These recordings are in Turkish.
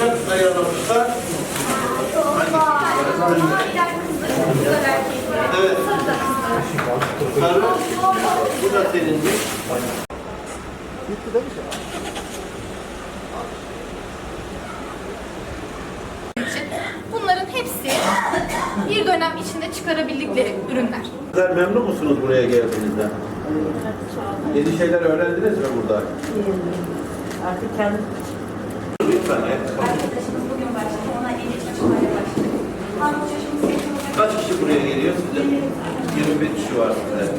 olacak ayarlamışlar. Evet. Sarı. Bu da senindir. için bunların hepsi bir dönem içinde çıkarabildikleri ürünler. Sizler memnun musunuz buraya geldiğinizde? Yeni şeyler öğrendiniz mi burada? Artık kendim Lütfen. Arkadaşımız bugün başladı. Ona eli çalışmaya başladı. Harun şaşımız seçimimiz Kaç kişi buraya geliyor size? 21 kişi var size.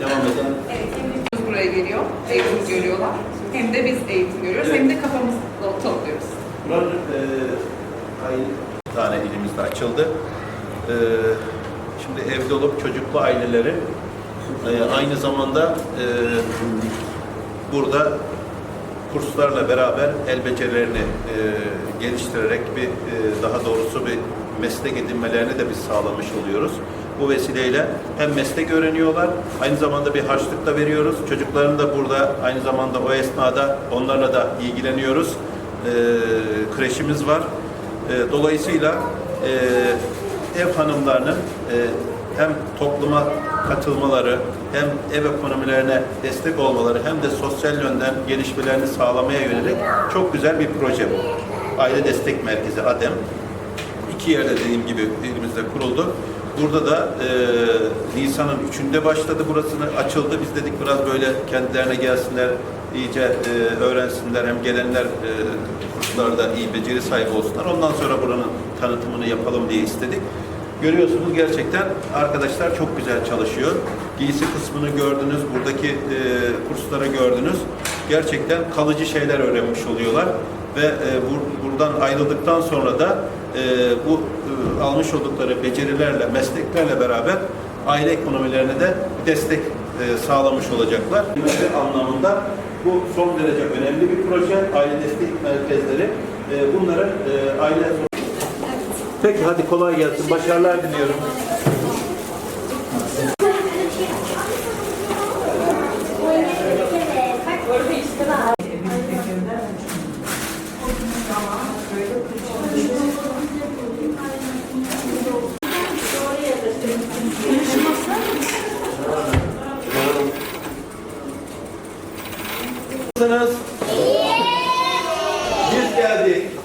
Devam edin. Evet, hem buraya geliyor, eğitim görüyorlar. Hem de biz eğitim görüyoruz, hem de kafamızı topluyoruz. Buranın e, ay, bir tane ilimizde açıldı. E, şimdi evde olup çocuklu aileleri e, aynı zamanda e, burada kurslarla beraber el becerilerini e, geliştirerek bir e, daha doğrusu bir meslek edinmelerini de biz sağlamış oluyoruz. Bu vesileyle hem meslek öğreniyorlar, aynı zamanda bir harçlık da veriyoruz. Çocukların da burada aynı zamanda o esnada onlarla da ilgileniyoruz. E, kreşimiz var. E, dolayısıyla e, ev hanımlarının e, hem topluma katılmaları, hem ev ekonomilerine destek olmaları, hem de sosyal yönden gelişmelerini sağlamaya yönelik çok güzel bir proje bu. Aile Destek Merkezi ADEM. İki yerde dediğim gibi elimizde kuruldu. Burada da e, Nisan'ın üçünde başladı burasını açıldı. Biz dedik biraz böyle kendilerine gelsinler, iyice e, öğrensinler. Hem gelenler e, kurslarda iyi beceri sahibi olsunlar. Ondan sonra buranın tanıtımını yapalım diye istedik. Görüyorsunuz gerçekten arkadaşlar çok güzel çalışıyor. Giysi kısmını gördünüz, buradaki e, kursları gördünüz. Gerçekten kalıcı şeyler öğrenmiş oluyorlar ve e, bur- buradan ayrıldıktan sonra da e, bu e, almış oldukları becerilerle, mesleklerle beraber aile ekonomilerine de destek e, sağlamış olacaklar. Hizmetler anlamında bu son derece önemli bir proje. Aile destek merkezleri e, bunları e, aile Peki hadi kolay gelsin. Başarılar diliyorum. Nasılsınız? Biz geldik.